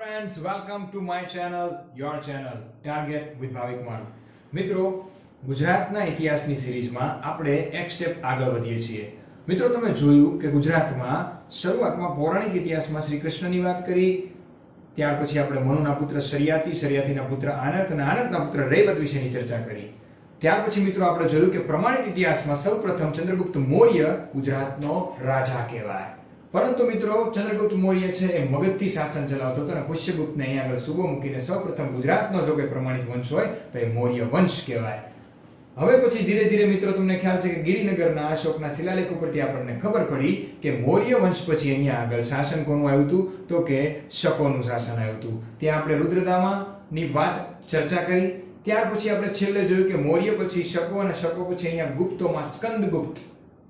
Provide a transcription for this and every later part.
friends welcome to my channel your channel target with Bhavik Maan મિત્રો, ગુજરાતના ઇતિહાસની સિરીઝમાં આપણે એક સ્ટેપ આગળ વધીએ છીએ. મિત્રો, તમે જોયું કે ગુજરાતમાં શરૂઆતમાં પૌરાણિક ઇતિહાસમાં શ્રી કૃષ્ણની વાત કરી, ત્યાર પછી આપણે મનુના પુત્ર શરિયાતી શરિયાતીના પુત્ર આનંદ અને આનંદના પુત્ર રૈવત વિશેની ચર્ચા કરી. ત્યાર પછી મિત્રો, આપણે જોયું કે પ્રમાણિક ઇતિહાસમાં સૌપ્રથમ ચંદ્રગુપ્ત મૌર્ય ગુજરાતનો રાજા કહેવાય. પરંતુ મિત્રો, ચંદ્રગુપ્ત મૌર્ય છે એ મગધથી શાસન ચલાવતો હતો અને પુષ્યગુપ્તને અહીંયા આગળ સુબો મૂકીને સૌપ્રથમ ગુજરાતનો જો કોઈ પ્રમાણિત વંશ હોય, તો એ મૌર્ય વંશ કહેવાય. હવે પછી ધીરે ધીરે મિત્રો, તમને ખ્યાલ છે કે ગિરિનગરના અશોકના શિલાલેખ ઉપરથી આપણને ખબર પડી કે મૌર્ય વંશ પછી અહીંયા આગળ શાસન કોનું આવ્યું હતું? તો કે શકોનું શાસન આવ્યું હતું. ત્યાં આપણે રુદ્રદામાની વાત ચર્ચા કરી. ત્યાર પછી આપણે છેલ્લે જોયું કે મૌર્ય પછી શકો અને શકો પછી અહીંયા ગુપ્તોમાં સ્કંદગુપ્ત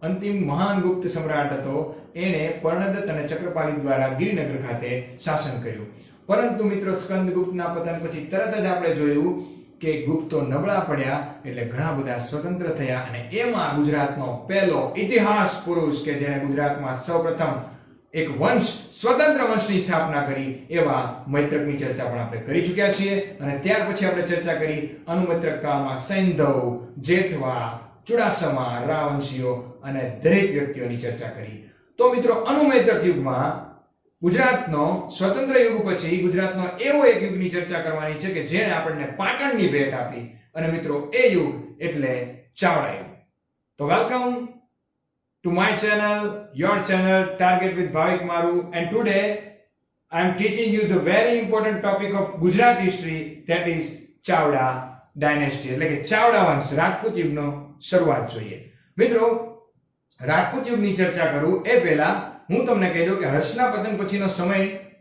અંતિમ મહાન ગુપ્ત સમ્રાટ હતો. એણે પર્ણદત્ત અને ચક્રપાલી દ્વારા ગિરિનગર ખાતે શાસન કર્યું. પરંતુ મિત્રો સ્કંદગુપ્તના પતન પછી તરત જ આપણે જોયું કે ગુપ્તો નબળા પડ્યા એટલે ઘણા બધા સ્વતંત્ર થયા અને એમાં ગુજરાતનો પહેલો ઇતિહાસ પુરુષ કે જેણે ગુજરાતમાં સૌપ્રથમ એક વંશ, સ્વતંત્ર વંશની સ્થાપના કરી એવા મૈત્રકની ચર્ચા પણ આપણે કરી ચૂક્યા છીએ. અને ત્યાર પછી આપણે ચર્ચા કરી અનુમૈત્રક કાળમાં સૈંધવ, જેઠવા ચુડાસમા રાવંશીઓ અને દરેક વ્યક્તિઓની ચર્ચા કરી. તો મિત્રો અનુમેદક યુગમાં ગુજરાતનો સ્વતંત્ર યુગ પછી ગુજરાતનો એવો એક યુગની ચર્ચા કરવાની છે કે જેણે આપણને પાટણની ભેટ આપી. અને મિત્રો એ યુગ એટલે ચાવડા યુગ. તો welcome to my channel, your channel, Target with Bhavik Maru, and today I am teaching you the very important topic of Gujarat history that is Chavda dynasty. એટલે કે ચાવડા વંશ રાજપૂત યુગનો શરૂઆત જોઈએ. મિત્રો, રાજપૂત યુગની ચર્ચા કરું. એ પહેલા હું તમને કહી દઉં કે હર્ષના પતન પછીનો સમય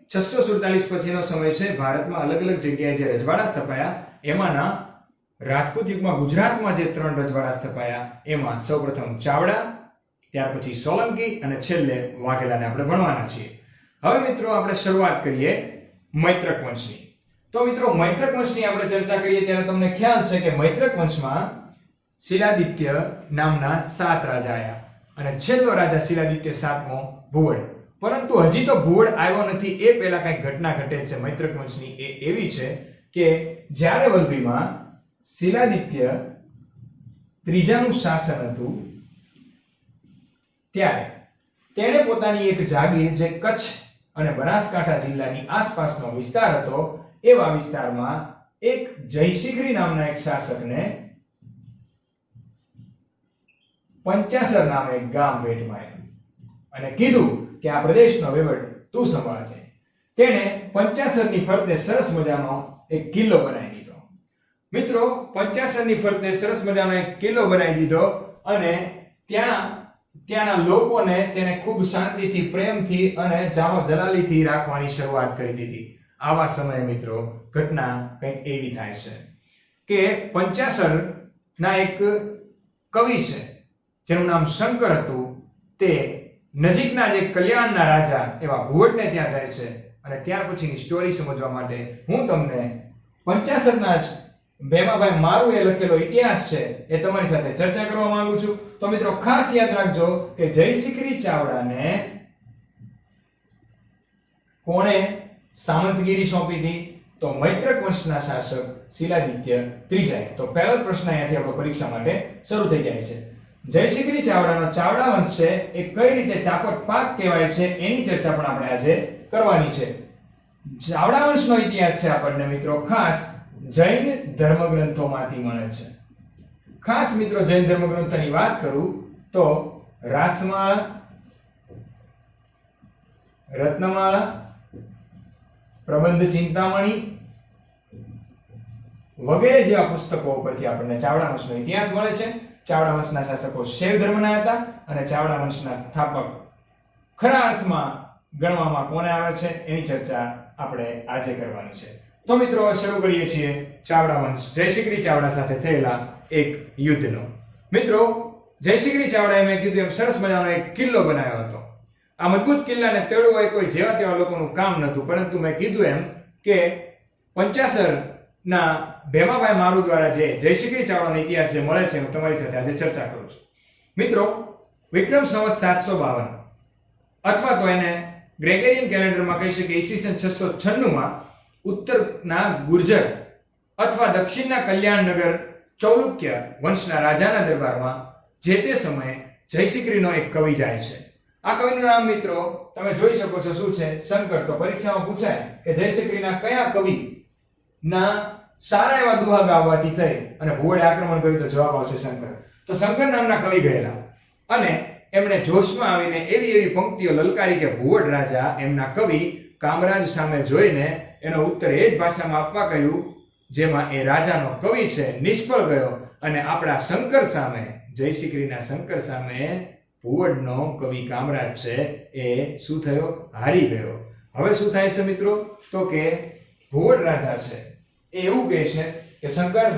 647 પછીનો સમય છે. ભારતમાં અલગ અલગ જગ્યાએ જે રજવાડા સ્થપાયા એમાંના રાજપૂત યુગમાં ગુજરાતમાં જે ત્રણ રજવાડા સ્થપાયા, એમાં સૌપ્રથમ ચાવડા, ત્યાર પછી સોલંકી અને છેલ્લે વાઘેલાને આપણે ભણવાના છીએ. હવે મિત્રો, આપણે શરૂઆત કરીએ મૈત્રક વંશની તો મિત્રો મૈત્રક વંશની આપણે ચર્ચા કરીએ, ત્યારે તમને ખ્યાલ છે કે મૈત્રક વંશમાં શિલાદિત્ય નામના સાત રાજા આવ્યા અને છેલ્લો રાજા શિલાદિત્ય સાતમો ભુવડ પરંતુ હજી તો ભુવડ આવ્યો નથી. એ પહેલા કઈ ઘટના ઘટે છે. મૈત્રક વંશની એ એવી છે કે જ્યારે વલભીમાં શિલાદિત્ય ત્રીજાનું શાસન હતું, ત્યારે તેણે પોતાની એક જાગીર જે કચ્છ અને બનાસકાંઠા જિલ્લાની આસપાસનો વિસ્તાર હતો, એવા વિસ્તારમાં એક જયશિખરી નામના એક શાસકને પંચાસર નામે એક ગામ ભેટમાં આપ્યું અને કીધું કે આ પ્રદેશનો વહીવટ તું સંભાળજે તેણે પંચાસરની ફરતે સરસ મજાનો એક કિલ્લો બનાવી દીધો. મિત્રો પંચાસરની ફરતે સરસ મજાનો એક કિલ્લો બનાવી દીધો અને ત્યાં, ત્યાંના લોકોને તેને ખૂબ શાંતિથી, પ્રેમથી અને જામો જલાલીથી રાખવાની શરૂઆત કરી દીધી. આવા સમયે મિત્રો, ઘટના કંઈક એવી થાય છે કે પંચાસર ના એક કવિ છે. જેનું નામ શંકર હતું, તે નજીકના જે કલ્યાણના રાજા એવા ભુવટને ત્યાં જાય છે. અને ત્યાર પછીની સ્ટોરી સમજવા માટે હું તમને પંચાસરના જ ભેમાભાઈ મારું એ લખેલો ઇતિહાસ છે, એ તમારી સાથે ચર્ચા કરવા માંગુ છું. તો મિત્રો ખાસ યાદ રાખજો કે જયશિખરી ચાવડાને કોણે સામંતગીરી સોંપી હતી? તો મૈત્રક વંશના શાસક શિલાદિત્ય ત્રીજાએ. તો પહેલો પ્રશ્ન અહીંયાથી આપણો પરીક્ષા માટે શરૂ થઈ જાય છે. જયશિખરી ચાવડાનો ચાવડા વંશ છે, એ કઈ રીતે ચાપટ પાક કહેવાય છે, એની ચર્ચા પણ આપણે આજે કરવાની છે. ચાવડા વંશનો ઇતિહાસ છે આપણને મિત્રો, ખાસ જૈન ધર્મગ્રંથોમાંથી મળે છે. ખાસ મિત્રો, જૈન ધર્મગ્રંથોની વાત કરું તો રાસમાળા, રત્નમાળા, પ્રબંધ ચિંતામણી વગેરે જેવા પુસ્તકો ઉપરથી આપણને ચાવડા વંશનો ઇતિહાસ મળે છે. ચાવડા વંશના શાસકો શૈવ ધર્મના હતા અને ચાવડા વંશના સ્થાપક ખરા અર્થમાં ગણવામાં કોને આવે છે એની ચર્ચા આપણે આજે કરવાની છે. તો મિત્રો, શરૂ કરીએ છીએ ચાવડા વંશ. જયશિખરી ચાવડા સાથે થયેલા એક યુદ્ધનો. મિત્રો જયશિખરી ચાવડાએ મેં કીધું એમ સરસ મજાનો એક કિલ્લો બનાવ્યો હતો. આ મજબૂત કિલ્લાને તેડવો એ કોઈ જેવા તેવા લોકોનું કામ નહોતું, પરંતુ મેં કીધું એમ કે પંચાસર ના ભેમાભાઈ મારુ દ્વારા જે જયશિખરી ચાવડાનો ઇતિહાસ જે મળે છે હું તમારી સાથે આજે ચર્ચા કરું છું. મિત્રો, વિક્રમ સંવત સાતસો બાવન. અથવા તો એને ગ્રેગેરિયન કેલેન્ડરમાં કહી શકીએ ઈસવીસન છસો છન્નુંમાં ઉત્તરના ગુર્જર અથવા દક્ષિણના કલ્યાણનગર ચૌલુક્ય વંશના રાજાના દરબારમાં જે તે સમયે જયશિખરીનો એક કવિ જાય છે. આ કવિનું નામ મિત્રો તમે જોઈ શકો છો શું છે? શંકર તો પરીક્ષામાં પૂછાય કે જયશિખરીના કયા કવિ ના સારા એવા દુહા ગાવાથી થઈ અને ભુવડે આક્રમણ કર્યું તો જવાબ આવશે શંકર. તો શંકર નામના કવિ ગયેલા. અને એમણે જોશમાં આવીને એવી એવી પંક્તિઓ લલકારી કે ભુવડ રાજા એમના કવિ કામરાજ સામે જોઈને એનો ઉત્તર એ જ ભાષામાં આપવા કહ્યું, જેમાં એ રાજાનો કવિ છે, નિષ્ફળ ગયો અને આપણા શંકર સામે જયશિખરીના શંકર સામે ભુવડનો કવિ કામરાજ છે, એ શું થયો? હારી ગયો. હવે શું થાય છે મિત્રો? તો કે ભુવડ રાજા છે. એ એવું કહે છે કે, શંકર,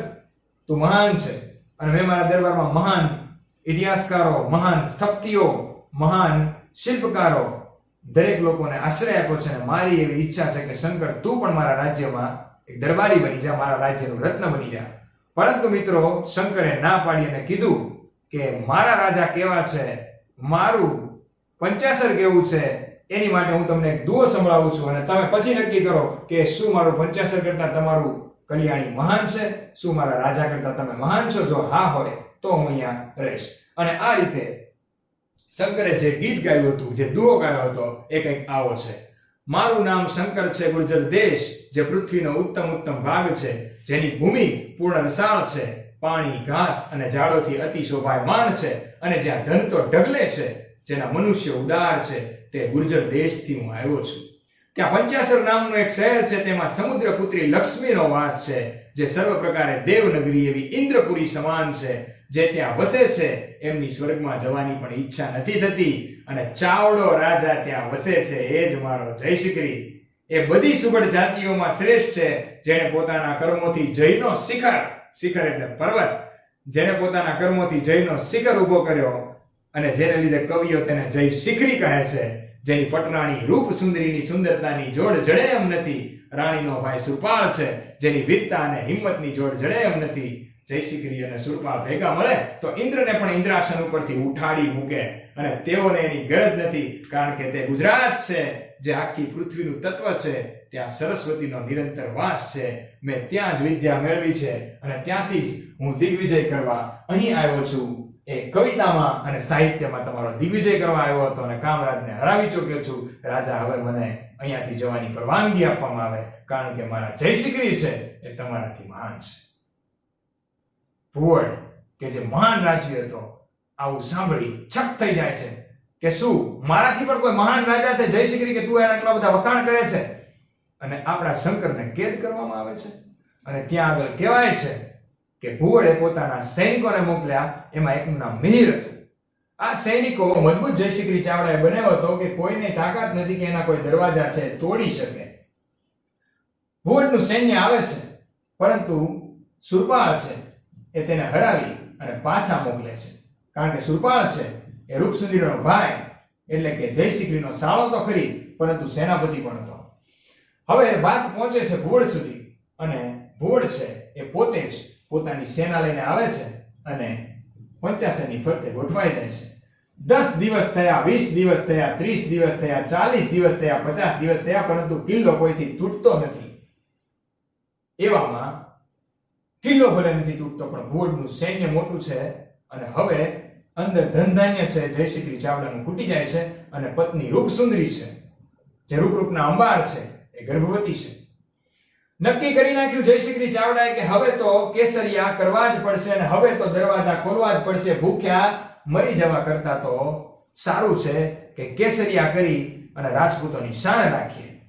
તું મહાન છે અને મેં મારા દરબારમાં મહાન ઇતિહાસકારો, મહાન સ્થપતિઓ, મહાન શિલ્પકારો દરેક લોકોને આશ્રય આપ્યો છે અને મારી એવી ઈચ્છા છે કે, શંકર, તું પણ મારા રાજ્યમાં એક દરબારી બની જા, મારા રાજ્યનું રત્ન બની જા. પરંતુ મિત્રો, શંકરે ના પાડી અને કીધું કે, મારા રાજા કેવા છે? મારું પંચાસર કેવું છે? એની માટે હું તમને એક દુઓ સંભળાવું છું અને તમે પછી નક્કી કરો કે શું મારું પંચાસર કરતા તમારું કલ્યાણી મહાન છે, શું મારા રાજા કરતા તમે મહાન છો? જો હા હોય, તો હું અહીંયા રહીશ. અને આ રીતે શંકરે જે ગીત ગાયું હતું, જે દુઓ ગાયો હતો, એ કંઈક આવો છે. મારું નામ શંકર છે, ગુર્જર દેશ, જે પૃથ્વીનો ઉત્તમ ઉત્તમ ભાગ છે, જેની ભૂમિ પૂર્ણ રસાળ છે, પાણી, ઘાસ અને ઝાડોથી અતિ શોભાયમાન છે અને જ્યાં ધન તો ઢગલે છે, જેના મનુષ્ય ઉદાર છે તે ગુર્જર દેશથી હું આવ્યો છું. ત્યાં પંચાસર નામનું એક શહેર છે, તેમાં સમુદ્રપુત્રી લક્ષ્મીનો વાસ છે, જે સર્વ પ્રકારે દેવનગરી એવી ઇન્દ્રપુરી સમાન છે, જે ત્યાં વસે છે. એમની સ્વર્ગમાં જવાની પણ ઈચ્છા નથી થતી અને ચાવડો રાજા ત્યાં વસે છે, એ જ મારો જયશિખરી એ બધી સુગઢ જાતિઓમાં શ્રેષ્ઠ છે, જેણે પોતાના કર્મોથી જયનો શિખર શિખર એટલે પર્વત જેને પોતાના કર્મોથી જયનો શિખર ઊભો કર્યો અને જેને લીધે કવિઓ તેને જય શિખરી કહે છે, જેની પટરાણી રૂપ સુંદરીની સુંદરતાની જોડ જડે એમ નથી, રાણીનો ભાઈ સુરપાળ છે, જેની વીરતા અને હિંમતની જોડ જડે એમ નથી. જયશિખરી અને સુરપાળ ભેગા મળે તો ઇન્દ્રને પણ ઇન્દ્રાસન ઉપરથી ઉઠાડી મૂકે અને તેઓને એની ગરજ નથી, કારણ કે તે ગુજરાત છે, જે આખી પૃથ્વીનું તત્વ છે, ત્યાં સરસ્વતીનો નિરંતર વાસ છે. મેં ત્યાં જ વિદ્યા મેળવી છે અને ત્યાંથી જ હું દિગ્વિજય કરવા અહીં આવ્યો છું. એ કવિતામાં અને સાહિત્યમાં તમારો દિગ્વિજય કરવા આવ્યો હતો અને કામરાજને હરાવી ચૂક્યો છું. રાજા હવે મને અહીંયાથી જવાની પરવાનગી આપવામાં આવે, કારણ કે મારા જયશિખરી છે, એ તમારાથી મહાન છે. ભુવડ કે જે મહાન રાજવી હતો, આવું સાંભળી છક થઈ જાય છે કે શું મારાથી પણ કોઈ મહાન રાજા છે? જયશિખરી કે તું એના આટલા બધા વખાણ કરે છે? અને આપણા શંકરને કેદ કરવામાં આવે છે? અને ત્યાં આગળ કહેવાય છે કે ભુવડે પોતાના સૈનિકોને મોકલ્યા, એમાં એકનું નામ મિહિર હતું. આ સૈનિકો મજબૂત જયશિખરી ચાવડાએ બનાવ્યો હતો કે કોઈને તાકાત નથી કે એના કોઈ દરવાજા છે તોડી શકે. ભુવડનું સૈન્ય આવે છે, પરંતુ સુરપાળ છે, એ તેને હરાવી અને પાછા મોકલે છે. કારણ કે સુરપાળ છે, એ રૂપસુંદરીનો ભાઈ, એટલે કે જયશ્રીનો સાળો તો ખરી, પરંતુ સેનાપતિ પણ હતો. હવે વાત પહોંચે છે ભુવડ સુધી, અને ભુવડ છે, એ પોતે જ પોતાની સેના લઈને આવે છે અને પંચાસરની ફરતે ગોઠવાઈ જાય છે. દસ દિવસ થયા, વીસ દિવસ થયા, ત્રીસ દિવસ થયા, ચાલીસ દિવસ થયા, પચાસ દિવસ થયા, પરંતુ કિલ્લો કોઈથી તૂટતો નથી. એવામાં કિલ્લો ભલે નથી તૂટતો, પણ ભુવડનું સૈન્ય મોટું છે અને હવે અંદર ધનધાન્ય છે જયશ્રી ચાવડાનું ખૂટી જાય છે અને પત્ની રૂપસુંદરી છે, જે રૂપરૂપના અંબાર છે, એ ગર્ભવતી છે. નક્કી કરી નાખ્યું જયશ્રી ચાવડાએ કે હવે તો કેસરિયા કરવા જ પડશે અને હવે તો દરવાજા ખોલવા જ પડશે. ભૂખ્યા મરી જવા કરતા તો સારું છે કે કેસરિયા કરી અને રાજપૂતોની શાણ રાખીએ.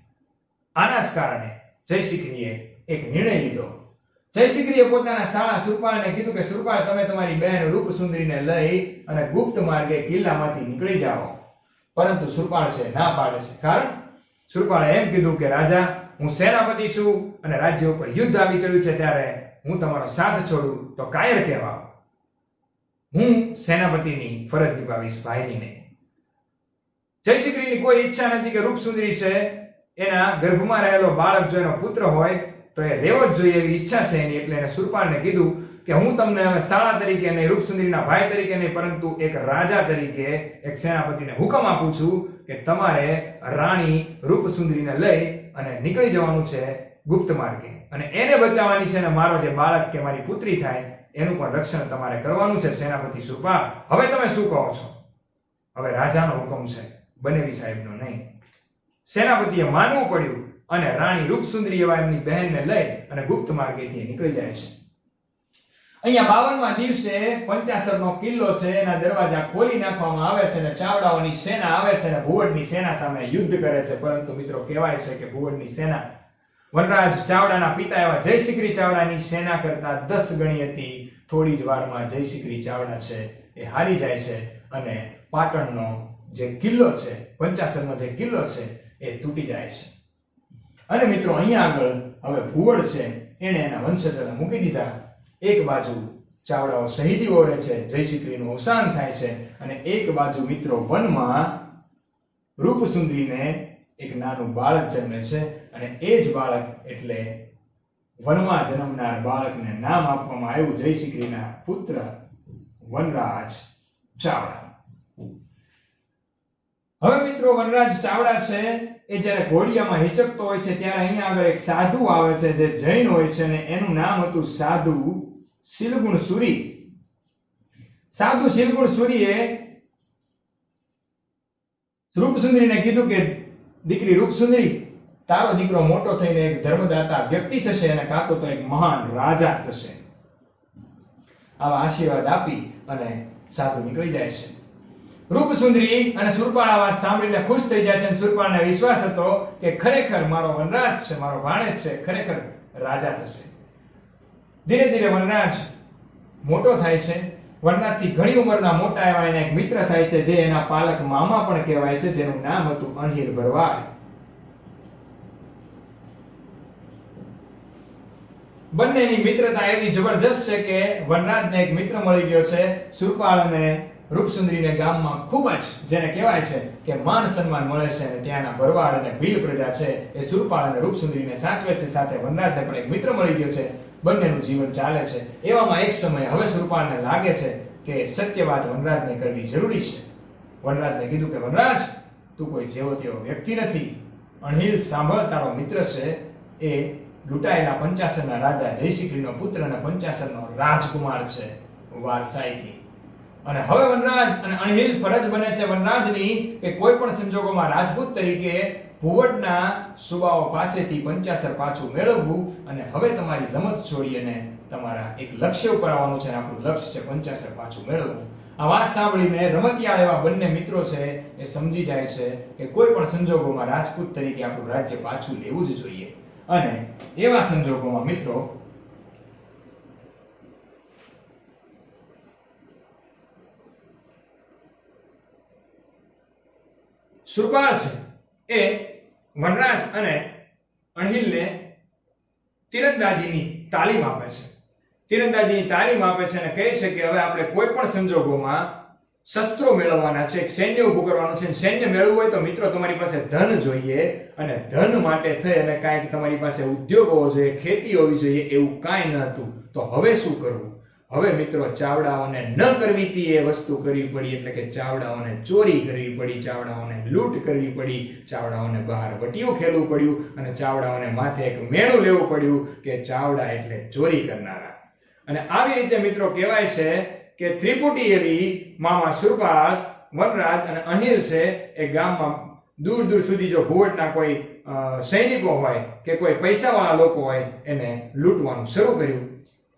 આના જ કારણે જયશ્રીએ એક નિર્ણય લીધો. જયશ્રીએ પોતાના શાળા સુરપાળને કીધું કે સુરપાળ તમે તમારી બહેન રૂપસુંદરીને લઈ અને ગુપ્ત માર્ગે કિલ્લામાંથી નીકળી જાઓ. પરંતુ સુરપાળ છે, ના પાડે છે. કારણ? સુરપાળે એમ કીધું કે, રાજા હું સેનાપતિ છું અને રાજ્ય ઉપર યુદ્ધ આવી ચડ્યું છે ત્યારે હું તમારો સાથ છોડું તો કાયર કહેવા હું સેનાપતિની ફરજ નિભાવીશ ભાઈની નહીં જયશિખરીની કોઈ ઈચ્છા નથી કે રૂપસુંદરી છે, એના ગર્ભમાં રહેલો બાળક જો એનો પુત્ર હોય, તો એ રહેવો જ જોઈએ એવી ઈચ્છા છે એની એટલે એને સુરપાળને કીધું કે હું તમને હવે શાળા તરીકે નહીં રૂપસુંદરીના ભાઈ તરીકે નહીં, પરંતુ એક રાજા તરીકે, એક સેનાપતિને હુકમ આપું છું કે તમારે રાણી રૂપસુંદરીને લઈ અને નીકળી જવાનું છે ગુપ્ત માર્ગે. અને એને બચાવવાની છે અને મારો જે બાળક કે મારી પુત્રી થાય, એનું પણ રક્ષણ તમારે કરવાનું છે, સેનાપતિ સુપા. હવે તમે શું કહો છો? હવે રાજાનો હુકમ છે, બનેવી સાહેબનો નહીં. સેનાપતિએ માનવું પડ્યું અને રાણી રૂપસુંદરી એવા એમની બહેનને લઈ અને ગુપ્ત માર્ગેથી નીકળી જાય છે. અહીંયા બાવનમાં દિવસે પંચાસરનો કિલ્લો છે, એના દરવાજા ખોલી નાખવામાં આવે છે અને ચાવડાઓની સેના આવે છે અને ભુવડની સેના સામે યુદ્ધ કરે છે. પરંતુ મિત્રો, કહેવાય છે કે ભુવડની સેના વનરાજ ચાવડાના પિતા એવા જયશિખરી ચાવડાની સેના કરતા દસ ગણી હતી. થોડી જ વારમાં જયશિખરી ચાવડા છે એ હારી જાય છે અને પાટણનો જે કિલ્લો છે, પંચાસરનો જે કિલ્લો છે એ તૂટી જાય છે. અને મિત્રો, અહીંયા આગળ હવે ભુવડ છે એણે એના વંશજોને મૂકી દીધા. એક બાજુ ચાવડાઓ શહીદી ઓળે છે જયશિખરીનું અવસાન થાય છે અને એક બાજુ મિત્રો વનમાં રૂપસુંદરીને એક નાનું બાળક જન્મે છે અને એ જ બાળક એટલે વનમાં જન્મનાર બાળકને નામ આપવામાં આવ્યું જયશિખરીના પુત્ર વનરાજ ચાવડા. હવે મિત્રો વનરાજ ચાવડા છે, એ જ્યારે ઘોડિયામાં હિચકતો હોય છે, ત્યારે અહીંયા આગળ એક સાધુ આવે છે, જે જૈન હોય છે અને એનું નામ હતું સાધુ શિલગુણ સુરી સાધુ શિલગુણ સુરીએ રૂપસુંદરીને કીધું કે દીકરી રૂપસુંદરી તારો દીકરો મોટો થઈને એક ધર્મદાતા વ્યક્તિ થશે અને કાં તો એક મહાન રાજા થશે આવા આશીર્વાદ આપી અને સાધુ નીકળી જાય છે રૂપસુંદરી અને સુરપાળ વાત સાંભળીને ખુશ થઈ જાય છે અને સુરપાળને વિશ્વાસ હતો કે ખરેખર મારો વનરાજ છે મારો ભાણેજ છે ખરેખર રાજા થશે ધીરે ધીરે વનરાજ મોટો થાય છે. વનરાજથી ઘણી ઉંમરના મોટા એવા એના એક મિત્ર થાય છે, જે એના પાલક મામા પણ કહેવાય છે, જેનું નામ હતું અણહીર ભરવાડ. બંનેની મિત્રતા એવી જબરજસ્ત છે કે વનરાજને એક મિત્ર મળી ગયો છે સુરપાળ અને રૂપસુંદરીને ગામમાં ખૂબ જ, જેને કહેવાય છે કે માન સન્માન મળે છે અને ત્યાંના ભરવાડ અને ભીલ પ્રજા છે, એ સુરપાળ અને રૂપસુંદરીને સાચવે છે. સાથે વનરાજને પણ એક મિત્ર મળી ગયો છે બંનેનું જીવન ચાલે છે. એવામાં એક સમય હવે સુરપાળને લાગે છે કે સત્ય વાત વનરાજને કરવી જરૂરી છે. વનરાજને કીધું કે, વનરાજ, તું કોઈ જેવો તેવો વ્યક્તિ નથી. અણહિલ સાંભળ, તારો મિત્ર છે એ લૂંટાયેલા પંચાસરના રાજા જયશિખરીનો પુત્ર અને પંચાસરનો રાજકુમાર છે વારસાઈથી. અને હવે વનરાજ અને અણહિલ ફરજ બને છે વનરાજની કે કોઈ પણ સંજોગોમાં રાજપૂત તરીકે ભુવડના સુબાઓ પાસેથી પંચાસર પાછું મેળવવું અને હવે તમારી રમત છોડી અને તમારા એક લક્ષ્ય ઉપર આવવાનું છે આપણું લક્ષ્ય છે પંચાસર પાછું મેળવવું. આ વાત સાંભળીને રમતિયાળ એવા બંને મિત્રો છે એ સમજી જાય છે કે કોઈ પણ સંજોગોમાં રાજપૂત તરીકે આપણું રાજ્ય પાછું લેવું જ જોઈએ. અને એવા સંજોગોમાં મિત્રો સુરપાળ છે એ વનરાજ અને અણહિલને તીરંદાજીની તાલીમ આપે છે. તીરંદાજીની તાલીમ આપે છે અને કહે છે કે હવે આપણે કોઈ પણ સંજોગોમાં શસ્ત્રો મેળવવાના છે સૈન્ય ઊભું કરવાનું છે. સૈન્ય મેળવવું હોય તો મિત્રો તમારી પાસે ધન જોઈએ અને ધન માટે થઈ અને કાંઈક તમારી પાસે ઉદ્યોગ હોવો જોઈએ, ખેતી હોવી જોઈએ એવું કાંઈ ન હતું. તો હવે શું કરવું? હવે મિત્રો, ચાવડાઓને ન કરવી હતી એ વસ્તુ કરવી પડી, એટલે કે ચાવડાઓને ચોરી કરવી પડી, ચાવડાઓને લૂંટ કરવી પડી, ચાવડાઓને બહાર વટિયું ખેલવું પડ્યું અને ચાવડાઓને માથે એક મેળું લેવું પડ્યું કે ચાવડા એટલે ચોરી કરનારા. અને આવી રીતે મિત્રો કહેવાય છે કે ત્રિપુટી એવી મામા સુરપાલ, વનરાજ અને અહિલ છે, એ ગામમાં દૂર દૂર સુધી જો ભુવટના કોઈ સૈનિકો હોય કે કોઈ પૈસાવાળા લોકો હોય, એને લૂંટવાનું શરૂ કર્યું.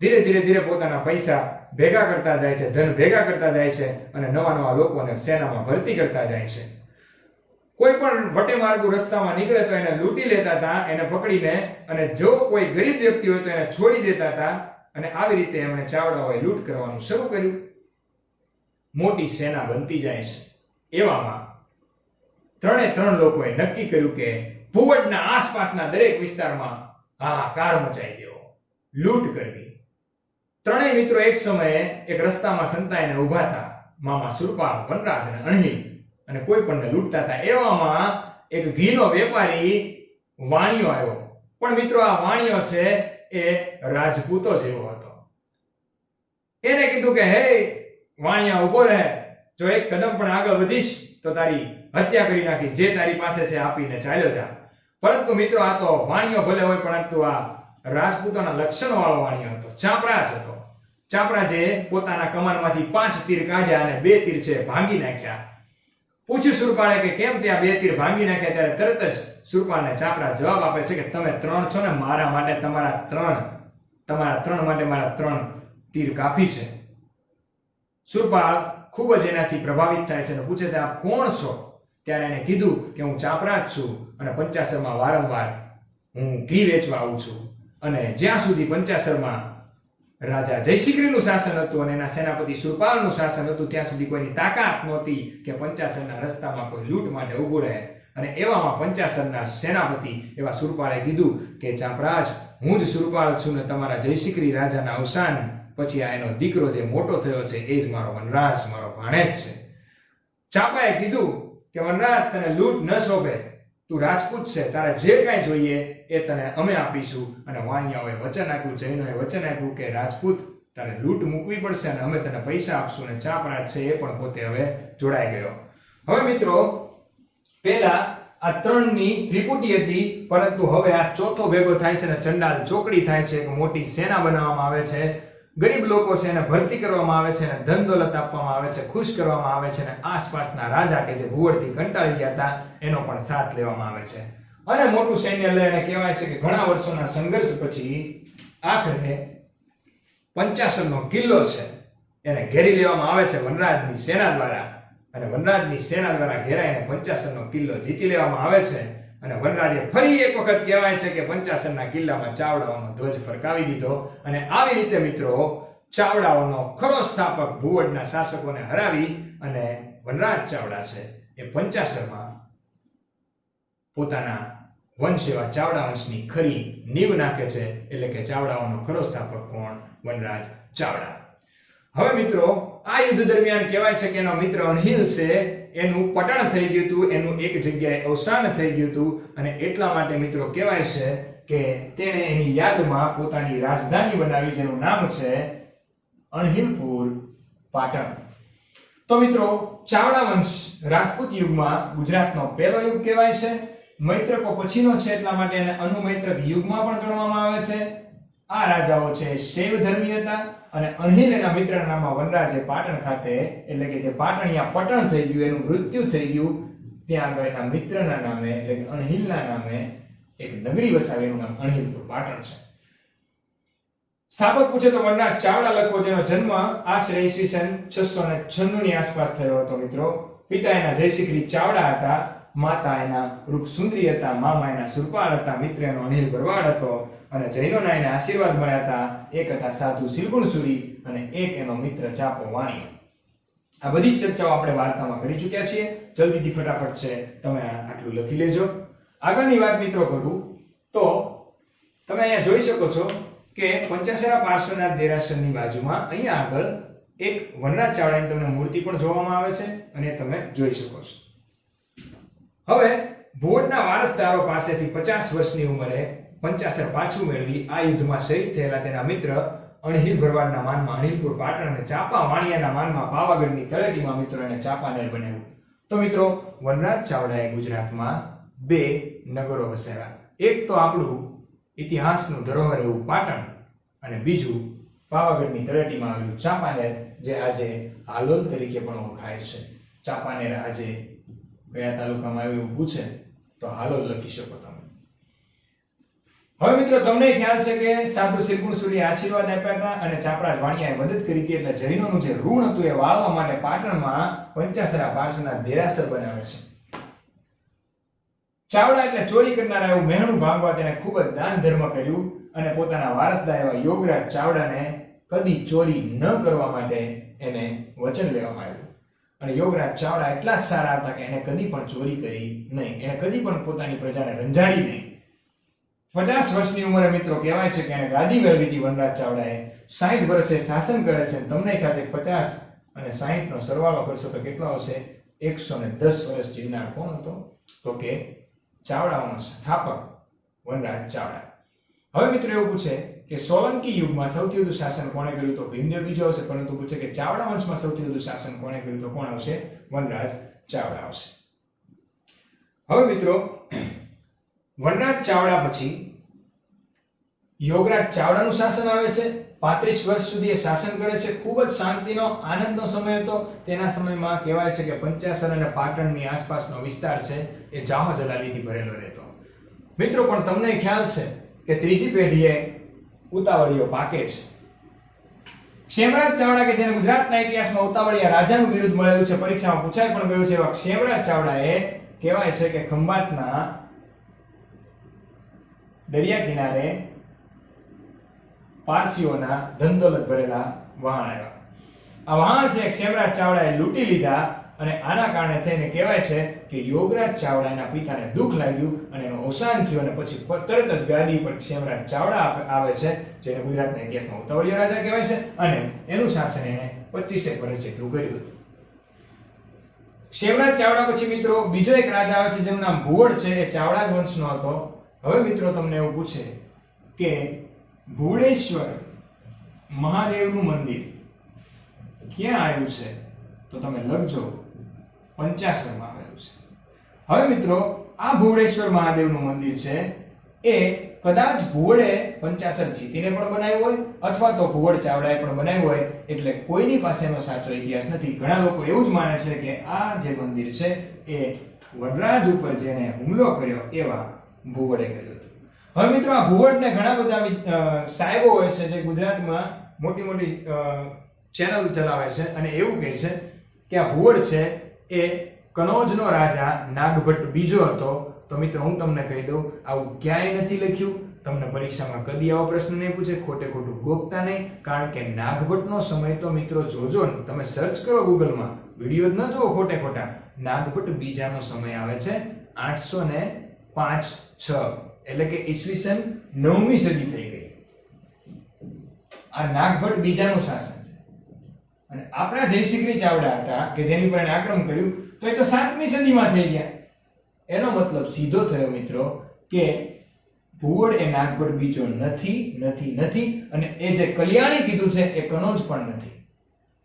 ધીરે ધીરે ધીરે પોતાના પૈસા ભેગા કરતા જાય છે, ધન ભેગા કરતા જાય છે અને નવા નવા લોકોને સેનામાં ભરતી કરતા જાય છે. કોઈ પણ વટે માર્ગુ રસ્તામાં નીકળે તો એને લૂંટી લેતા હતા, એને પકડીને અને જો કોઈ ગરીબ વ્યક્તિ હોય તો એને છોડી દેતા હતા અને આવી રીતે એમણે ચાવડાઓએ લૂંટ કરવાનું શરૂ કર્યું. મોટી સેના બનતી જાય છે. એવામાં ત્રણે ત્રણ લોકોએ નક્કી કર્યું કે ભુવડના આસપાસના દરેક વિસ્તારમાં હાહાકાર મચાઈ દેવો. લૂંટ કરવી. ત્રણેય મિત્રો એક સમયે એક રસ્તામાં સંતાઈને ઊભા હતા. મામા સુરપાલ, વનરાજ અને અણહી અને કોઈ પણને લૂંટતા હતા. એવામાં એક ઘીનો વેપારી વાણિયો આવ્યો. પણ મિત્રો, આ વાણિયો છે એ રાજપૂતો જેવો હતો. એને કીધું કે, હે, વાણિયા ઊભો રહે. જો એક કદમ પણ આગળ વધીશ, તો તારી હત્યા કરી નાખીશ. જે તારી પાસે છે, આપીને ચાલ્યો જા. પરંતુ મિત્રો, આ તો વાણિયો ભલે હોય, પરંતુ આ રાજપૂતોના લક્ષણો વાળો વાણિયો હતો. ચાપરાજ હતો. ચાપરાજે પોતાના કમાનમાંથી પાંચ તીર કાઢ્યા અને બે તીર છે ભાંગી નાખ્યા. પૂછ્યું સુરપાળે કે કેમ ત્યાં બે તીર ભાંગી નાખ્યા ત્યારે તરત જ સુરપાળને ચાપરા જવાબ આપે છે કે તમે ત્રણ છો ને મારા માટે તમારા ત્રણ તમારા ત્રણ માટે મારા ત્રણ તીર કાપી છે. સુરપાળ ખૂબ જ એનાથી પ્રભાવિત થાય છે અને પૂછે છે, આપ કોણ છો? ત્યારે એને કીધું કે હું ચાપરા જ છું અને પંચાસરમાં વારંવાર હું ઘી વેચવા આવું છું. અને જ્યાં સુધી પંચાસરમાં રાજા જયશિખરીનું શાસન હતું અને એના સેનાપતિ સુરપાલનું શાસન હતું, ત્યાં સુધી કોઈની તાકાત નહોતી કે પંચાસરના રસ્તામાં કોઈ લૂંટ માટે ઊભું રહે. અને એવામાં પંચાસરના સેનાપતિ એવા સુરપાળે કીધું કે ચાપરાજ હું જ સુરપાળ છું ને તમારા જયશિખરી રાજાના અવસાન. પછી આ એનો દીકરો જે મોટો થયો છે, એ જ મારો વનરાજ, મારો ભાણેજ છે. ચાપાએ કીધું કે, વનરાજ, તને લૂંટ ન શોભે. તું રાજપૂત છે, તારે જે કાંઈ જોઈએ એ તને અમે આપીશું. અને વાણિયાઓએ વચન આપ્યું, જૈનોએ વચન આપ્યું કે રાજપૂત, તારે લૂંટ મૂકવી પડશે અને અમે તને પૈસા આપશું અને ચાપરાજ છે એ પણ પોતે હવે જોડાઈ ગયો. હવે મિત્રો, પહેલા આ ત્રણની ત્રિપુટી હતી, પરંતુ હવે આ ચોથો ભેગો થાય છે અને ચંડાલ ચોકડી થાય છે, એક મોટી સેના બનાવવામાં આવે છે. ગરીબ લોકો છે એને ભરતી કરવામાં આવે છે અને ધન દોલત આપવામાં આવે છે, ખુશ કરવામાં આવે છે અને આસપાસના રાજા કે જે ભૂવડથી કંટાળી ગયા હતા, એનો પણ સાથ લેવામાં આવે છે. અને મોટું સૈન્ય લઈને કહેવાય છે કે ઘણા વર્ષોના સંઘર્ષ પછી આખરે પંચાસરનો કિલ્લો છે, એને ઘેરી લેવામાં આવે છે વનરાજની સેના દ્વારા. અને વનરાજની સેના દ્વારા ઘેરાઈને પંચાસરનો કિલ્લો જીતી લેવામાં આવે છે. અને વનરાજે ફરી એક વખત કહેવાય છે કે પંચાસરના કિલ્લામાં ચાવડાઓનો ધ્વજ ફરકાવી દીધો અને આવી રીતે મિત્રો ચાવડાઓનો ખરો સ્થાપક ભુવડના શાસકોને હરાવી અને વનરાજ ચાવડા છે એ પંચાસરમાં પોતાના વંશ એવા ચાવડા વંશની ખરી નીવ નાખે છે એટલે કે ચાવડાઓનો ખરો સ્થાપક કોણ? વનરાજ ચાવડા. હવે મિત્રો, આ યુદ્ધ દરમિયાન કહેવાય છે કે એનો મિત્ર અણહિલ છે. એનું પતન થઈ ગયું હતું, એનું એક જગ્યાએ અવસાન થઈ ગયું હતું. અને એટલા માટે મિત્રો કહેવાય છે કે તેણે એની યાદમાં પોતાની રાજધાની બનાવી, જેનું નામ છે અણહિલપુર, પાટણ. તો મિત્રો, ચાવડા વંશ રાજપૂત યુગમાં ગુજરાતનો પહેલો યુગ કહેવાય છે. મૈત્રકો પછીનો છે, એટલા માટે એને અનુમૈત્રક યુગમાં પણ ગણવામાં આવે છે. આ રાજાઓ છે શૈવ ધર્મી હતા અને અણહિલ એના મિત્રના નામમાં વનરાજે પાટણ ખાતે, એટલે કે જે પાટણિયા પટણ થઈ ગયું, એનું મૃત્યુ થઈ ગયું, ત્યાં આગળ એના મિત્રના નામે, એટલે કે અણહિલના નામે એક નગરી વસાવી, એનું નામ અણહિલપુર પાટણ છે. સ્થાપક પૂછે તો વનરાજ ચાવડા લખો જેનો જન્મ આશરે ઈસવીસન છસો ને છન્નું ની આસપાસ થયો હતો, મિત્રો. પિતા એના જયશિખરી ચાવડા હતા, માતા એના રૂપ સુંદરી હતા, મામા એના સુરપાળ હતા, મિત્ર એનો અનિલ ભરવાડ હતો અને જૈનોના એને આશીર્વાદ મળ્યા હતા. એક હતા સાધુ સિલગુણ સુરી અને એક એનો મિત્ર ચાપો વાણી આ બધી ચર્ચાઓ આપણે વાર્તામાં કરી ચૂક્યા છીએ. જલ્દીથી ફટાફટ છે, તમે આટલું લખી લેજો. આગળની વાત મિત્રો કરું તો તમે અહીંયા જોઈ શકો છો કે પંચાસરા પાર્શ્વનાથ દેરાસરની બાજુમાં અહીંયા આગળ એક વનરાજ ચાવડાની તમને મૂર્તિ પણ જોવામાં આવે છે અને તમે જોઈ શકો છો. હવે ભોટના વારસદારો પાસેથી પચાસ વર્ષની ઉંમરે પંચાસર પાછું મેળવી આ યુદ્ધમાં શહીદ થયેલા તેના મિત્ર અણહિલ ભરવાડના માનમાં અણહિલપુર પાટણ અને ચાપા વાણિયાના માનમાં પાવાગઢની તળેટીમાં મિત્રો એને ચાપાનેર બનાવ્યું તો મિત્રો, વનરાજ ચાવડાએ ગુજરાતમાં બે નગરો વસાવ્યા. એક તો આપણું ઇતિહાસનું ધરોહર એવું પાટણ અને બીજું પાવાગઢની તળેટીમાં આવેલું ચાંપાનેર જે આજે હાલોલ તરીકે પણ ઓળખાય છે. ચાંપાનેર આજે કયા તાલુકામાં આવ્યું પૂછે તો હાલોલ લખી શકો તમે. હવે મિત્રો, તમને ખ્યાલ છે કે સાધુ શ્રીગુણ સૂર્ય આશીર્વાદ આપ્યા હતા અને ચાપરાજ વાણિયાએ મદદ કરી હતી એટલે જૈનોનું જે ઋણ હતું એ વાળવા માટે પાટણમાં પંચાસરા પાર્શ્વના દેરાસર બનાવે છે. ચાવડા એટલે ચોરી કરનારા એવું મહેણું ભાંગવા તેને ખૂબ જ દાન ધર્મ કર્યું અને પોતાના વારસદાર એવા યોગરાજ ચાવડાને કદી ચોરી ન કરવા માટે એને વચન લેવામાં આવ્યું. અને યોગરાજ ચાવડા એટલા જ સારા હતા કે એને કદી પણ ચોરી કરી નહીં. એને કદી પણ પોતાની પ્રજાને રંજાડી નહીં. પચાસ વર્ષની ઉંમરે મિત્રો કહેવાય છે કે એને ગાદી મેળવી વનરાજ ચાવડાએ સાહીઠ વર્ષે શાસન કરે છે તમને ખાતે પચાસ અને સાહીઠનો સરવાળો કરશો તો કેટલો આવશે? એકસો ને દસ વર્ષ જીવનાર કોણ હતો? તો કે ચાવડાઓનો સ્થાપક વનરાજ ચાવડા. હવે મિત્રો એવું પૂછે કે સોલંકી યુગમાં સૌથી વધુ શાસન કોણે કર્યું તો ભીમદેવ બીજો આવશે, પરંતુ પૂછે કે ચાવડા વંશમાં સૌથી વધુ શાસન કોણે કર્યું તો કોણ આવશે? વનરાજ ચાવડા આવશે. હવે મિત્રો, વનરાજ ચાવડા પછી યોગરાજ ચાવડાનું શાસન આવે છે, પાંત્રીસ વર્ષ સુધી એ શાસન કરે છે. ખૂબ જ શાંતિનો, આનંદનો સમય હતો. તેના સમયમાં કહેવાય છે કે પંચાસર અને પાટણની આસપાસનો વિસ્તાર છે, એ જાહો જલાલીથી ભરેલો રહેતો. મિત્રો, પણ તમને ખ્યાલ છે કે ત્રીજી પેઢીએ ઉતાવળીઓ પાકે છે. ક્ષેમરાજ ચાવડા કે જેને ગુજરાતના ઇતિહાસમાં ઉતાવળિયા રાજાનું બિરુદ મળેલું છે, પરીક્ષામાં પૂછાય પણ ગયું છે એવા ક્ષેમરાજ ચાવડાએ કહેવાય છે કે ખંભાતના દરિયા કિનારે પારસીઓના ધંધોલક ભરેલા વહાણ આવ્યા આ વહાણ છે ક્ષેમરાજ ચાવડાએ લૂંટી લીધા અને આના કારણે થઈને કહેવાય છે કે યોગરાજ ચાવડાના પિતાને દુઃખ લાગ્યું અને એનું અવસાન થયું અને પછી તરત જ ગાદી પર ક્ષેમરાજ ચાવડા આવે છે, જેને ગુજરાતના ઇતિહાસમાં ઉતાવળિયા રાજા કહેવાય છે અને એનું શાસન એને પચીસેક વર્ષ જેટલું કર્યું હતું. શેવરાજ ચાવડા પછી મિત્રો બીજો એક રાજા આવે છે જેનું નામ ભુવડ છે, એ ચાવડા વંશનો હતો. હવે મિત્રો તમને એવું પૂછે કે ભુવડેશ્વર મહાદેવનું મંદિર. ક્યાં આવ્યું છે? તો તમે લખજો. પંચાસરમાં આવેલું છે. હવે મિત્રો, આ ભુવડેશ્વર મહાદેવનું મંદિર છે. એ કદાચ ભુવડે પંચાસર જીતીને પણ બનાવ્યું હોય અથવા તો ભુવડ ચાવડાએ પણ બનાવ્યું હોય. એટલે કોઈની પાસેનો સાચો ઇતિહાસ નથી. ઘણા લોકો એવું જ માને છે કે આ જે મંદિર છે એ વનરાજ ઉપર જેને હુમલો કર્યો એવા ભુવડે કર્યો હવે મિત્રો આ ભુવડને ઘણા બધા સાહેબો હોય છે જે ગુજરાતમાં મોટી મોટી ચેનલ ચલાવે છે અને એવું કહે છે કે આ ભુવડ છે એ કનોજનો રાજા નાગભટ્ટ બીજો હતો. તો મિત્રો હું તમને કહી દઉં, આવું ક્યાંય નથી લખ્યું. તમને પરીક્ષામાં કદી આવો પ્રશ્ન નહીં પૂછે, ખોટે ખોટું ગોખતા નહીં. કારણ કે નાગભટ્ટનો સમય તો મિત્રો જોજો ને, તમે સર્ચ કરો ગૂગલમાં, વીડિયો જ ન જુઓ ખોટે ખોટા. નાગભટ્ટ બીજાનો સમય આવે છે આઠસો ને પાંચ છ. એટલે કે ઈસવીસન નવમી સદી થઈ ગઈ. આ નાગભટ્ટ બીજાનું શાસન છે. અને આપણા જયશ્રી ચાવડા હતા કે જેની પર એણે આક્રમણ કર્યું, તો એ તો સાતમી સદીમાં થઈ ગયા. એનો મતલબ સીધો થયો મિત્રો કે ભુવડ એ નાગભટ્ટ બીજો નથી નથી નથી અને એ જે કલ્યાણી કીધું છે એ કનોજ પણ નથી.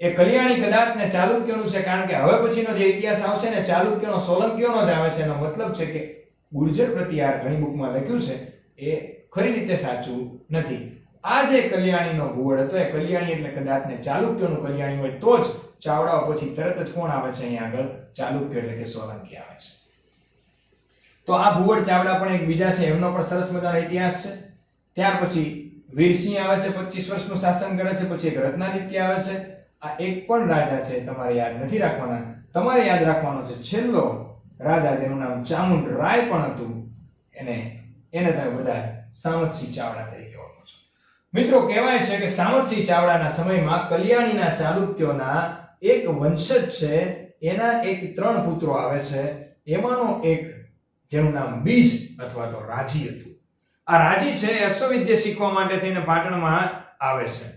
એ કલ્યાણી કદાચ ને ચાલુક્યનું છે કારણ કે હવે પછીનો જે ઇતિહાસ આવશે ને ચાલુક્યનો, સોલંકીઓનો જ આવે છે એનો મતલબ છે કે ગુર્જર પ્રતિહાર ઘણી બુકમાં લખ્યું છે, એ ખરી રીતે સાચું નથી. આ જે કલ્યાણીનો ભૂવડ હતો, એ કલ્યાણી એટલે કદાચ ને ચાલુક્યનું કલ્યાણી હોય તો જ ચાવડાઓ પછી તરત જ કોણ આવે છે અહીંયા આગળ? ચાલુક્ય એટલે કે સોલંકી આવે છે. તો આ ભૂવડ ચાવડા પણ એક બીજા છે, એમનો પણ સરસ મજાનો ઇતિહાસ છે. ત્યાર પછી વીરસિંહ આવે છે 25 વર્ષનું શાસન કરે છે, પછી એક રત્નાદિત્ય આવે છે. આ એક પણ રાજા છે, તમારે યાદ નથી રાખવાના. તમારે યાદ રાખવાનો છે, છેલ્લો રાજા જેનું નામ ચામુંડ રાય પણ હતું. એને એને તમે બધા સામતસિંહ ચાવડા તરીકે ઓળખો છો. મિત્રો, કહેવાય છે કે સામતસિંહ ચાવડાના સમયમાં કલ્યાણીના ચાલુક્યોના એક વંશજ છે, એના એક ત્રણ પુત્રો આવે છે. એમાંનો એક જેનું નામ બીજ અથવા તો રાજી હતું. આ રાજી છે એ અશ્વવિદ્યા શીખવા માટે થઈને પાટણમાં આવે છે.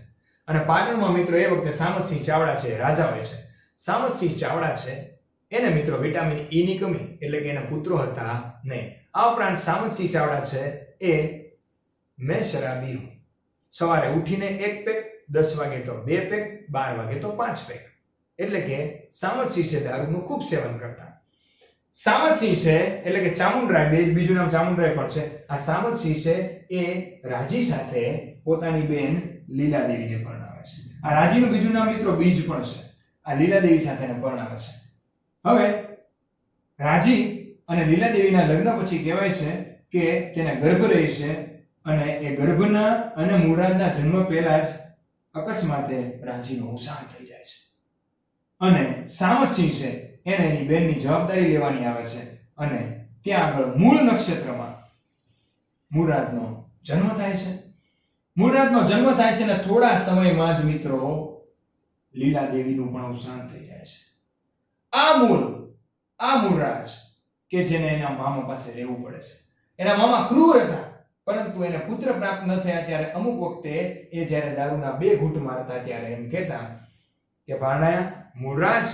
અને પાટણમાં મિત્રો એ વખતે સામતસિંહ ચાવડા છે રાજા હોય છે. સામતસિંહ ચાવડા છે એને મિત્રો વિટામિન ઈ ની કમી એટલે કે એના પુત્રો હતા નહીં. આ ઉપરાંત સામતસિંહ ચાવડા છે એ મેં શરાબી હું. સવારે ઉઠીને એક પેક, દસ વાગે તો બે પેક, બાર વાગે તો પાંચ પેક. એટલે કે સામતસિંહ છે દારૂનું ખૂબ સેવન કરતા. સામતસિંહ છે એટલે કે ચામુંડરાય, બે બીજું નામ ચામુંડરાય પણ છે. આ સામતસિંહ છે એ રાજી સાથે પોતાની બેન લીલાદેવીને પરણાવે છે. આ રાજીનું બીજું નામ મિત્રો બીજ પણ છે. આ લીલાદેવી સાથે પરણાવે છે. હવે, રાજી અને લીલાદેવીના લગ્ન પછી કહેવાય છે કે તેને ગર્ભ રહે છે અને એ ગર્ભના અને મુરાદના જન્મ પહેલા જ અકસ્માતે રાજીનું અવસાન થઈ જાય છે. અને સામતસિંહ છે, એને એની બેનની જવાબદારી લેવાની આવે છે અને ત્યાં આગળ મૂળ નક્ષત્રમાં મુરાદનો જન્મ થાય છે. મુરાદનો જન્મ થાય છે અને થોડા સમયમાં જ મિત્રો લીલા દેવીનું પણ અવસાન થઈ જાય છે. આ મૂળ આ મૂળરાજ કે જેને એના મામા પાસે રહેવું પડે છે. એના મામા ક્રૂર હતા, પરંતુ એને પુત્ર પ્રાપ્ત ન થયા ત્યારે અમુક વખતે એ જ્યારે દારૂના બે ઘૂંટ મારતા ત્યારે એમ કહેતા કે, ભાણાયા મૂળરાજ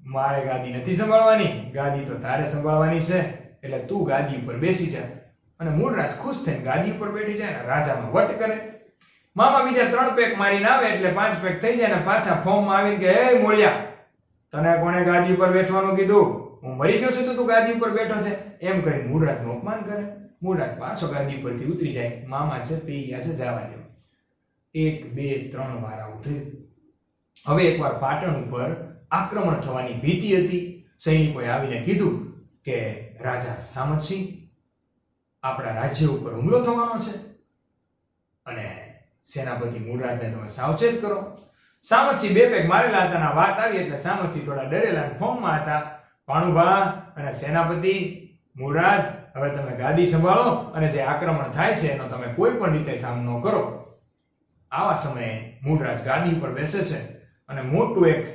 મારે ગાદી નથી સંભાળવાની, ગાદી તો તારે સંભાળવાની છે, એટલે તું ગાદી ઉપર બેસી જા. અને મૂળરાજ ખુશ થઈને ગાદી ઉપર બેઠી જાય ને રાજામાં વટ કરે. મામા બીજા ત્રણ પેક મારીને આવે એટલે પાંચ પેક થઈ જાય ને પાછા ફોર્મમાં આવીને કે હે મોળિયા તને કોણે ગાદી ઉપર બેઠવાનું કીધું? હું મરી ગયો છું તો તું ગાદી ઉપર બેઠો છે. એમ કરી મૂળરાજનું અપમાન કરે. મૂળરાજ પાછો ગાદી ઉપરથી ઉતરી જાય. મામા છે, પી ગયા છે, જવા દો. એક, બે, ત્રણ વાર આવું થયું. હવે એકવાર પાટણ ઉપર આક્રમણ થવાની ભીતિ હતી. સૈનિકોએ આવીને કીધું કે રાજા સામતસિંહ, આપણા રાજ્ય ઉપર હુમલો થવાનો છે. અને સેનાપતિ મૂળરાજને તમે સાવચેત કરો. સામતસિંહ બે પેગ મારેલા હતા અને વાત આવી એટલે સામતસિંહ થોડા ડરેલા ફોર્મમાં હતા. પાણુભા અને સેનાપતિ મૂળરાજ હવે તમે ગાદી સંભાળો અને જે આક્રમણ થાય છે એનો તમે કોઈ પણ રીતે સામનો કરો. આવા સમયે મૂળરાજ ગાદી ઉપર બેસે છે અને મોટું એક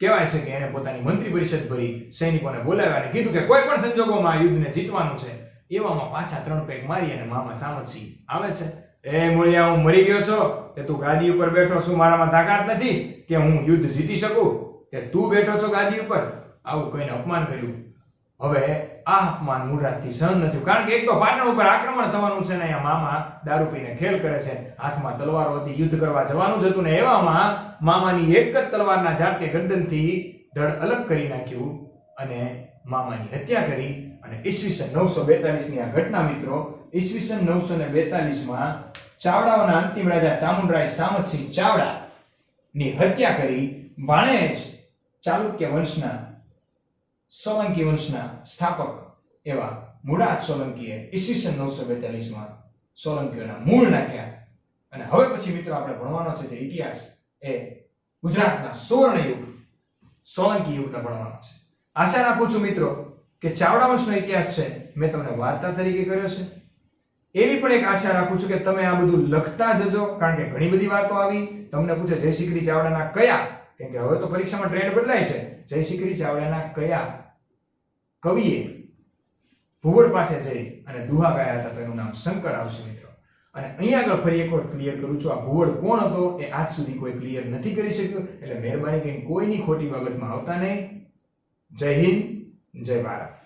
કહેવાય છે કે એને પોતાની મંત્રી પરિષદ ભરી સૈનિકોને બોલાવ્યા અને કીધું કે કોઈ પણ સંજોગોમાં આ યુદ્ધને જીતવાનું છે, એવામાં પાછા ત્રણ પેક મારી અને મામા સામતસિંહ આવે છે. એ મૂળિયા હું મરી ગયો છો કે તું ગાદી ઉપર બેઠો છું, મારામાં તાકાત નથી કે હું યુદ્ધ જીતી શકું? કે તું બેઠો છો ગાદી ઉપર? આવું કહીને અપમાન કર્યું? હવે આ અપમાન મૂળરાજથી સહન નથી કારણ કે એક તો પાટણ ઉપર આક્રમણ થવાનું છે ને અહીંયા મામા દારૂ પીને ખેલ કરે છે. હાથમાં તલવારો હતી, યુદ્ધ કરવા જવાનું જ હતું ને એવામાં મામાની એક જ તલવારના ઝાટકે ગરદનથી ધડ અલગ કરી નાખ્યું અને મામાની હત્યા કરી. અને ઈસવીસન નવસો બેતાલીસની આ ઘટના મિત્રો ઈસવીસન નવસો ને બેતાલીસમાં ચાવડાઓના અંતિમ રાજા ચામુંડરાય સામતસિંહ ચાવડા ની હત્યા કરી. ભાણેજ ચાલુક્ય વંશના, સોલંકી વંશના સ્થાપક એવા મુરાદ સોલંકીએ ઈસવીસન નવસો બેતાલીસમાં સોલંકીઓના મૂળ નાખ્યા. અને હવે પછી મિત્રો આપણે ભણવાનો છે જે ઇતિહાસ એ ગુજરાતના સુવર્ણ યુગ સોલંકી યુગનો ભણવાનો છે. આશા રાખું છું મિત્રો કે ચાવડા વંશનો ઇતિહાસ છે. મેં તમને વાર્તા તરીકે કર્યો છે. એવી પણ એક આશા રાખું છું કે તમે આ બધું લખતા જજો, કારણ કે ઘણી બધી વાતો આવી. તમને પૂછે, જય શિકરી ચાવડાના કયા? કેમ કે હવે તો પરીક્ષામાં ટ્રેન્ડ બદલાય છે. જય શિકરી ચાવડાના કયા કવિએ ભૂગોળ પાસે જઈ અને દુહા ગાયા હતા? તો એનું નામ શંકર આવશે, મિત્રો. અને અહીંયા આગળ ફરી એક વાર ક્લિયર કરું છું, આ ભૂગોળ કોણ હતો એ આજ સુધી કોઈ ક્લિયર નથી કરી શક્યું. એટલે મહેરબાની કરીને કોઈની ખોટી બાબતમાં આવતા નહીં. જય હિન્દ, જય ભારત.